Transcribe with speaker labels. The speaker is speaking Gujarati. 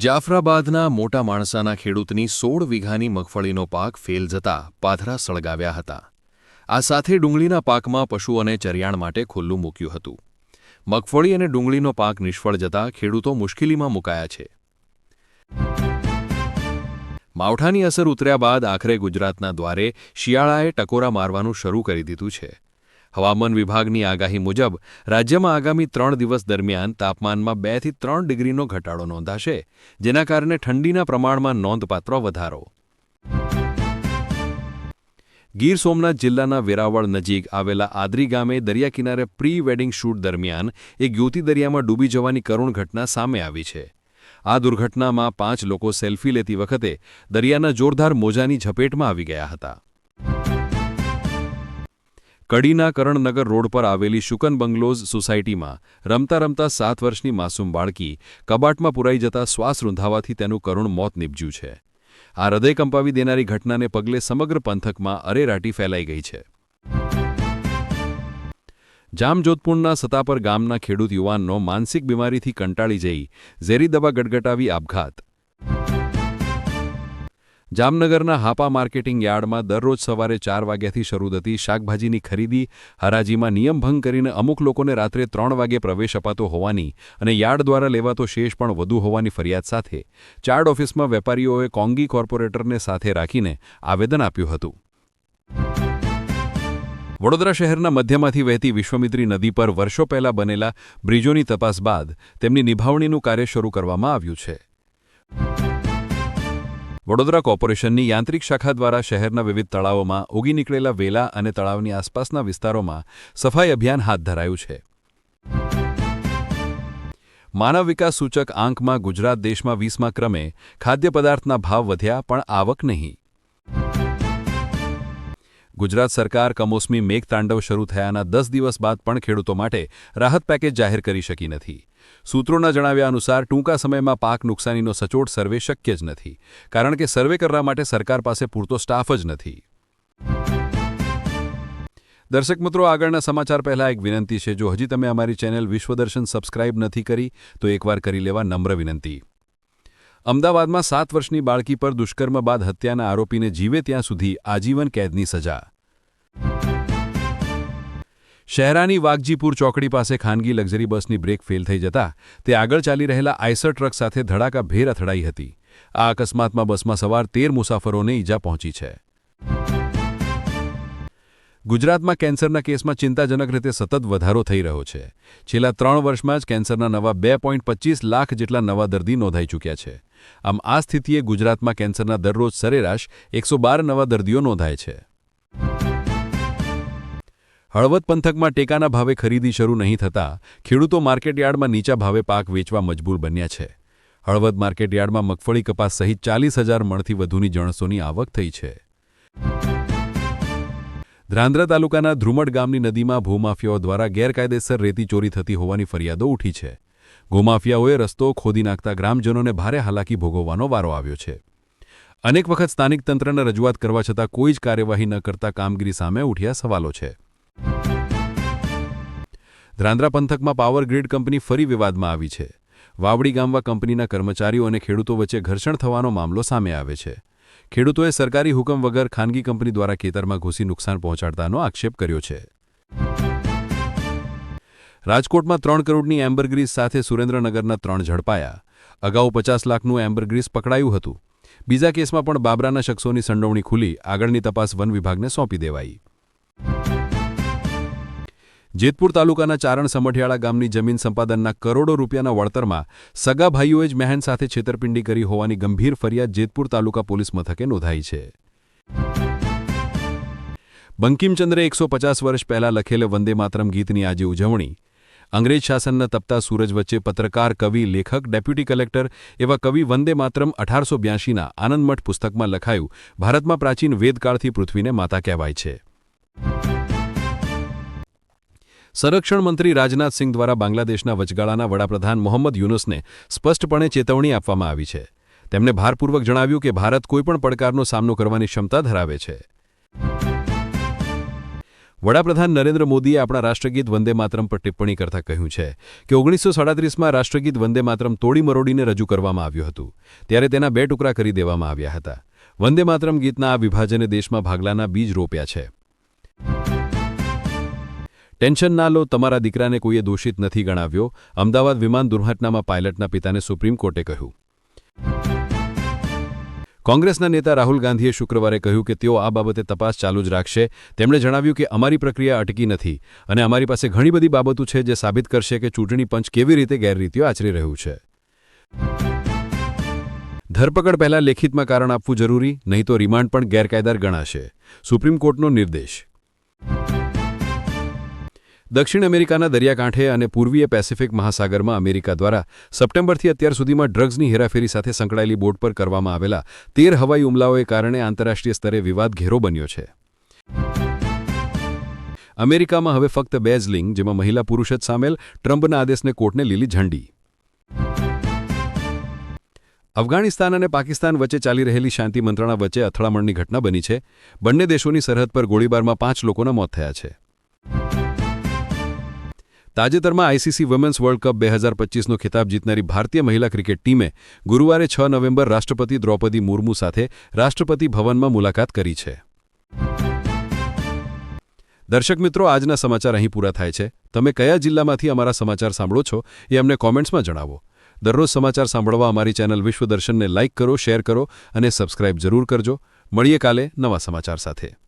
Speaker 1: જાફરાબાદના મોટા માણસાના ખેડૂતની સોળ વીઘાની મગફળીનો પાક ફેલ જતા પાથરા સળગાવ્યા હતા. આ સાથે ડુંગળીના પાકમાં પશુઓને ચરિયાણ માટે ખુલ્લું મૂક્યું હતું. મગફળી અને ડુંગળીનો પાક નિષ્ફળ જતા ખેડૂતો મુશ્કેલીમાં મુકાયા છે. માવઠાની અસર ઉતર્યા બાદ આખરે ગુજરાતના દ્વારે શિયાળાએ ટકોરા મારવાનું શરૂ કરી દીધું છે. હવામાન વિભાગની આગાહી મુજબ, રાજ્યમાં આગામી ત્રણ દિવસ દરમિયાન તાપમાનમાં બેથી ત્રણ ડિગ્રીનો ઘટાડો નોંધાશે, જેના કારણે ઠંડીના પ્રમાણમાં નોંધપાત્ર વધારો. ગીર સોમનાથ જિલ્લાના વેરાવળ નજીક આવેલા આદરી ગામે દરિયા કિનારે પ્રી વેડિંગ શૂટ દરમિયાન એક યુવતી દરિયામાં ડૂબી જવાની કરુણ ઘટના સામે આવી છે. આ દુર્ઘટનામાં પાંચ લોકો સેલ્ફી લેતી વખતે દરિયાના જોરદાર મોજાની ઝપેટમાં આવી ગયા હતા. કડીના કરણનગર રોડ પર આવેલી શુકન બંગલોઝ સોસાયટીમાં રમતા રમતા સાત વર્ષની માસૂમ બાળકી કબાટમાં પુરાઈ જતા શ્વાસ રૂંધાવાથી તેનું કરુણ મોત નીપજ્યું છે. આ હૃદય કંપાવી દેનારી ઘટનાને પગલે સમગ્ર પંથકમાં અરેરાટી ફેલાઈ ગઈ છે. જામજોધપુરના સતાપર ગામના ખેડૂત યુવાનનો માનસિક બીમારીથી કંટાળી જઈ ઝેરી દવા ગટગટાવી આપઘાત. જામનગરના હાપા માર્કેટિંગ યાર્ડમાં દરરોજ સવારે ચાર વાગ્યાથી શરૂ થતી શાકભાજીની ખરીદી, હરાજીમાં નિયમભંગ કરીને અમુક લોકોને રાત્રે ત્રણ વાગે પ્રવેશ અપાતો હોવાની અને યાર્ડ દ્વારા લેવાતો શેષ પણ વધુ હોવાની ફરિયાદ સાથે, ચાર્ડ ઓફિસમાં વેપારીઓએ કોંગી કોર્પોરેટરને સાથે રાખીને આવેદન આપ્યું હતું. વડોદરા શહેરના મધ્યમાંથી વહેતી વિશ્વમિત્રી નદી પર વર્ષો પહેલા બનેલા બ્રિજોની તપાસ બાદ તેમની નિભાવણીનું કાર્ય શરૂ કરવામાં આવ્યું છે. વડોદરા કોર્પોરેશનની યાંત્રિક શાખા દ્વારા શહેરના વિવિધ તળાવોમાં ઉગી નીકળેલા વેલા અને તળાવની આસપાસના વિસ્તારોમાં સફાઈ અભિયાન હાથ ધરાયું છે. માનવ વિકાસ સૂચક આંકમાં ગુજરાત દેશમાં વીસમા ક્રમે ખાદ્ય પદાર્થના ભાવ વધ્યા પણ આવક નહીં. ગુજરાત સરકાર કમોસમી મેઘતાંડવ શરૂ થયાના દસ દિવસ બાદ પણ ખેડૂતો માટે રાહત પેકેજ જાહેર કરી શકી નથી. સૂત્રોના જણાવ્યા અનુસાર, ટૂંકા સમયમાં પાક નુકસાનીનો સચોટ સર્વે શક્ય જ નથી, કારણ કે સર્વે કરવા માટે સરકાર પાસે પૂરતો સ્ટાફ જ નથી. દર્શક મિત્રો, આગળના સમાચાર પહેલા એક વિનંતી છે. જો હજી તમે અમારી ચેનલ વિશ્વદર્શન સબસ્ક્રાઇબ નથી કરી, તો એકવાર કરી લેવા નમ્ર વિનંતી. અમદાવાદમાં સાત વર્ષની બાળકી પર દુષ્કર્મ બાદ હત્યાના આરોપીને જીવે ત્યાં સુધી આજીવન કેદની સજા. શહેરાની વાઘજીપુર ચોકડી પાસે ખાનગી લક્ઝરી બસની બ્રેક ફેલ થઈ જતા તે આગળ ચાલી રહેલા આઈસર ટ્રક સાથે ધડાકાભેર અથડાઈ હતી. આ અકસ્માતમાં બસમાં સવાર તેર મુસાફરોને ઈજા પહોંચી છે. ગુજરાતમાં કેન્સરના કેસમાં ચિંતાજનક રીતે સતત વધારો થઈ રહ્યો છે. છેલ્લા ત્રણ વર્ષમાં જ કેન્સરના નવા બે લાખ જેટલા નવા દર્દી નોંધાઈ ચૂક્યા છે. આમ આ સ્થિતિએ ગુજરાતમાં કેન્સરના દરરોજ સરેરાશ એકસો નવા દર્દીઓ નોંધાય છે. હળવદ પંથકમાં ટેકાના ભાવે ખરીદી શરૂ નહીં થતાં ખેડૂતો માર્કેટયાર્ડમાં નીચા ભાવે પાક વેચવા મજબૂર બન્યા છે. હળવદ માર્કેટયાર્ડમાં મગફળી કપાસ સહિત ચાલીસ હજાર મણથી વધુની જણસોની આવક થઈ છે. ધ્રાંદ્રા તાલુકાના ધ્રુમડ ગામની નદીમાં ભૂમાફિયાઓ દ્વારા ગેરકાયદેસર રેતી ચોરી થતી હોવાની ફરિયાદો ઉઠી છે. ગોમાફિયાઓએ રસ્તો ખોદી નાખતા ગ્રામજનોને ભારે હાલાકી ભોગવવાનો વારો આવ્યો છે. અનેક વખત સ્થાનિક તંત્રને રજૂઆત કરવા છતાં કોઈ જ કાર્યવાહી ન કરતા કામગીરી સામે ઉઠ્યા સવાલો છે. ધ્રાંદ્રા પંથકમાં પાવર ગ્રીડ કંપની ફરી વિવાદમાં આવી છે. વાવડી ગામમાં કંપનીના કર્મચારીઓ અને ખેડૂતો વચ્ચે ઘર્ષણ થવાનો મામલો સામે આવે છે. ખેડૂતોએ સરકારી હુકમ વગર ખાનગી કંપની દ્વારા ખેતરમાં ઘૂસી નુકસાન પહોંચાડતાનો આક્ષેપ કર્યો છે. રાજકોટમાં ત્રણ કરોડની એમ્બરગ્રીસ સાથે સુરેન્દ્રનગરના ત્રણ ઝડપાયા. અગાઉ પચાસ લાખનું એમ્બરગ્રીસ પકડાયું હતું. બીજા કેસમાં પણ બાબરાના શખ્સોની સંડોવણી ખુલી. આગળની તપાસ વન વિભાગને સોંપી દેવાઈ. જેતપુર તાલુકાના ચારણ સમઢિયાળા ગામની જમીન સંપાદનના કરોડો રૂપિયાના વળતરમાં સગા ભાઈઓએ જ મહેન સાથે છેતરપિંડી કરી હોવાની ગંભીર ફરિયાદ જેતપુર તાલુકા પોલીસ મથકે નોંધાઈ છે. બંકિમચંદ્રે એકસો પચાસ વર્ષ પહેલા લખેલ વંદે માતરમ ગીતની આજે ઉજવણી. અંગ્રેજ શાસનના તપતા સૂરજ વચ્ચે પત્રકાર, કવિ, લેખક, ડેપ્યુટી કલેક્ટર એવા કવિ વંદે માતરમ અઢારસો બ્યાસીના આનંદમઠ પુસ્તકમાં લખાયું, ભારતમાં પ્રાચીન વેદકાળથી પૃથ્વીને માતા કહેવાય છે. સંરક્ષણ મંત્રી રાજનાથસિંહ દ્વારા બાંગ્લાદેશના વચગાળાના વડાપ્રધાન મોહમ્મદ યુનુસને સ્પષ્ટપણે ચેતવણી આપવામાં આવી છે. તેમણે ભારપૂર્વક જણાવ્યું કે ભારત કોઈપણ પડકારનો સામનો કરવાની ક્ષમતા ધરાવે છે. વડાપ્રધાન નરેન્દ્ર મોદીએ આપણા રાષ્ટ્રગીત વંદે માતરમ પર ટિપ્પણી કરતા કહ્યું છે કે ઓગણીસો સાડત્રીસમાં રાષ્ટ્રગીત વંદે માતરમ તોડી મરોડીને રજૂ કરવામાં આવ્યું હતું. ત્યારે તેના બે ટુકડા કરી દેવામાં આવ્યા હતા. વંદે માતરમ ગીતના આ વિભાજને દેશમાં ભાગલાના બીજ રોપ્યા છે. ટેન્શન ના લો, તમારા દીકરાને કોઈએ દોષિત નથી ગણાવ્યો, અમદાવાદ વિમાન દુર્ઘટનામાં પાયલટના પિતાને સુપ્રીમ કોર્ટે કહ્યું. કોંગ્રેસના નેતા રાહુલ ગાંધીએ શુક્રવારે કહ્યું કે તેઓ આ બાબતે તપાસ ચાલુ જ રાખશે. તેમણે જણાવ્યું કે અમારી પ્રક્રિયા અટકી નથી અને અમારી પાસે ઘણી બધી બાબતો છે જે સાબિત કરશે કે ચૂંટણી પંચ કેવી રીતે ગેરરીતિઓ આચરી રહ્યું છે. ધરપકડ પહેલા લેખિતમાં કારણ આપવું જરૂરી, નહીં તો રિમાન્ડ પણ ગેરકાયદાર ગણાશે. સુપ્રીમ કોર્ટનો નિર્દેશ. દક્ષિણ અમેરિકાના દરિયાકાંઠે અને પૂર્વીય પેસિફિક મહાસાગરમાં અમેરિકા દ્વારા સપ્ટેમ્બરથી અત્યાર સુધીમાં ડ્રગ્સની હેરાફેરી સાથે સંકળાયેલી બોટ પર કરવામાં આવેલા તેર હવાઈ હુમલાઓએ કારણે આંતરરાષ્ટ્રીય સ્તરે વિવાદ ઘેરો બન્યો છે. અમેરિકામાં હવે ફક્ત બે જ લિંગ, જેમાં મહિલા પુરુષ જ સામેલ, ટ્રમ્પના આદેશને કોર્ટને લીલી ઝંડી. અફઘાનિસ્તાન અને પાકિસ્તાન વચ્ચે ચાલી રહેલી શાંતિ મંત્રણા વચ્ચે અથડામણની ઘટના બની છે. બંને દેશોની સરહદ પર ગોળીબારમાં પાંચ લોકોના મોત થયા છે. તાજેતરમાં આઈસીસી વુમેન્સ વર્લ્ડ કપ બે હજાર પચીસનો ખિતાબ જીતનારી ભારતીય મહિલા ક્રિકેટ ટીમે ગુરુવારે છ નવેમ્બર રાષ્ટ્રપતિ દ્રૌપદી મુર્મુ સાથે રાષ્ટ્રપતિ ભવનમાં મુલાકાત કરી છે. દર્શક મિત્રો, આજના સમાચાર અહીં પૂરા થાય છે. તમે કયા જિલ્લામાંથી અમારા સમાચાર સાંભળો છો એ અમને કોમેન્ટ્સમાં જણાવો. દરરોજ સમાચાર સાંભળવા અમારી ચેનલ વિશ્વદર્શનને લાઇક કરો, શેર કરો અને સબસ્ક્રાઇબ જરૂર કરજો. મળીએ કાલે નવા સમાચાર સાથે.